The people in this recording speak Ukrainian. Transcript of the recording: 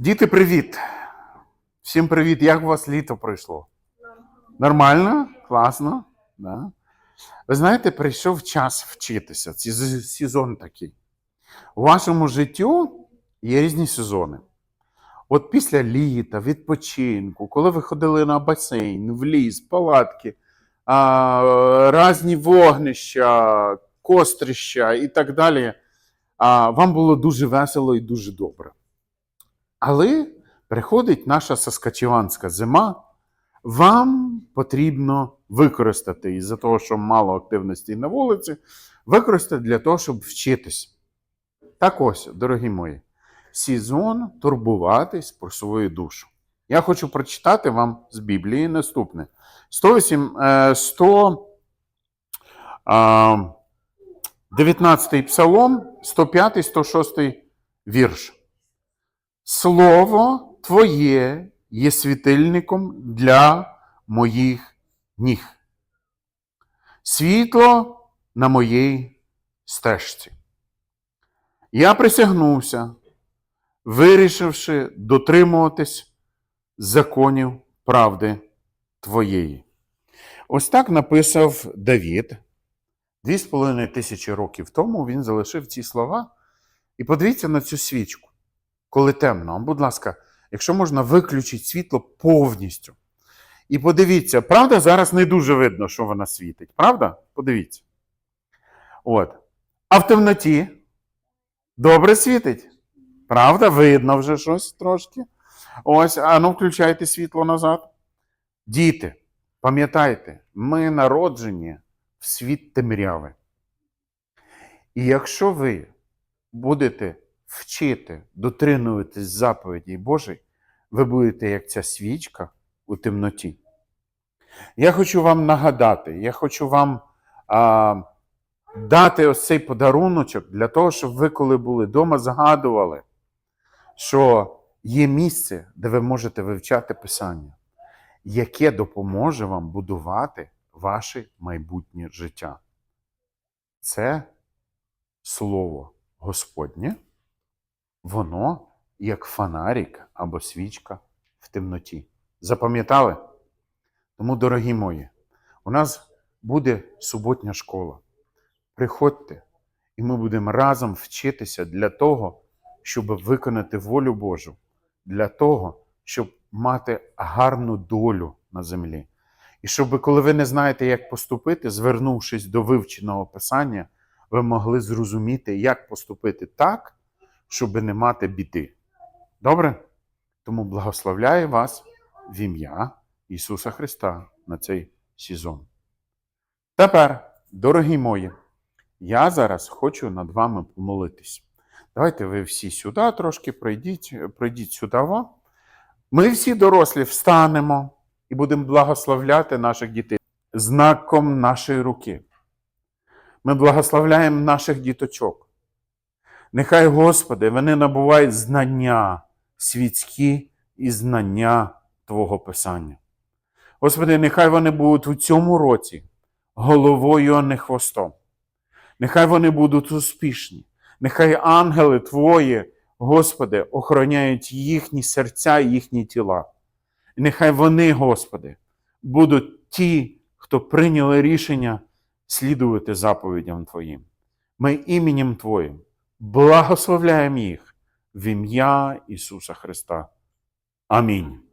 Діти, привіт! Всім привіт! Як у вас літо пройшло? Нормально? Класно? Да? Ви знаєте, прийшов час вчитися. Це сезон такий. У вашому життю є різні сезони. От після літа, відпочинку, коли ви ходили на басейн, в ліс, палатки, а, різні вогнища, кострища і так далі, а, вам було дуже весело і дуже добре. Але приходить наша саскачеванська зима, вам потрібно використати із-за того, що мало активності на вулиці, використати для того, щоб вчитись. Так ось, дорогі мої, сезон турбуватись про свою душу. Я хочу прочитати вам з Біблії наступне. 108, е, 100, 19 псалом, 105, 106 вірш. Слово Твоє є світильником для моїх ніг. Світло на моїй стежці. Я присягнувся, вирішивши дотримуватись законів правди Твоєї. Ось так написав Давід. Дві з половиною тисячі років тому він залишив ці слова. І подивіться на цю свічку коли темно. Будь ласка, якщо можна, виключіть світло повністю. І подивіться, правда, зараз не дуже видно, що вона світить. Правда? Подивіться. От. А в темноті добре світить. Правда, видно вже щось трошки. Ось, а ну включайте світло назад. Діти, пам'ятайте, ми народжені в світ темряви. І якщо ви будете вчити дотримуватись заповідей Божих, ви будете як ця свічка у темноті. Я хочу вам нагадати, я хочу вам а, дати ось цей подаруночок для того, щоб ви, коли були вдома, згадували, що є місце, де ви можете вивчати Писання, яке допоможе вам будувати ваше майбутнє життя. Це Слово Господнє воно як фонарик або свічка в темноті. Запам'ятали? Тому, дорогі мої, у нас буде суботня школа. Приходьте, і ми будемо разом вчитися для того, щоб виконати волю Божу, для того, щоб мати гарну долю на землі. І щоб, коли ви не знаєте, як поступити, звернувшись до вивченого писання, ви могли зрозуміти, як поступити так, щоб не мати біди. Добре? Тому благословляю вас в ім'я Ісуса Христа на цей сезон. Тепер, дорогі мої, я зараз хочу над вами помолитись. Давайте ви всі сюди трошки пройдіть, пройдіть сюди. Ми всі дорослі встанемо і будемо благословляти наших дітей знаком нашої руки. Ми благословляємо наших діточок. Нехай, Господи, вони набувають знання світські і знання Твого Писання. Господи, нехай вони будуть у цьому році головою, а не хвостом. Нехай вони будуть успішні. Нехай ангели Твої, Господи, охороняють їхні серця і їхні тіла. І нехай вони, Господи, будуть ті, хто прийняли рішення слідувати заповідям Твоїм. Ми іменем Твоїм благословляємо їх в ім'я Ісуса Христа. Амінь.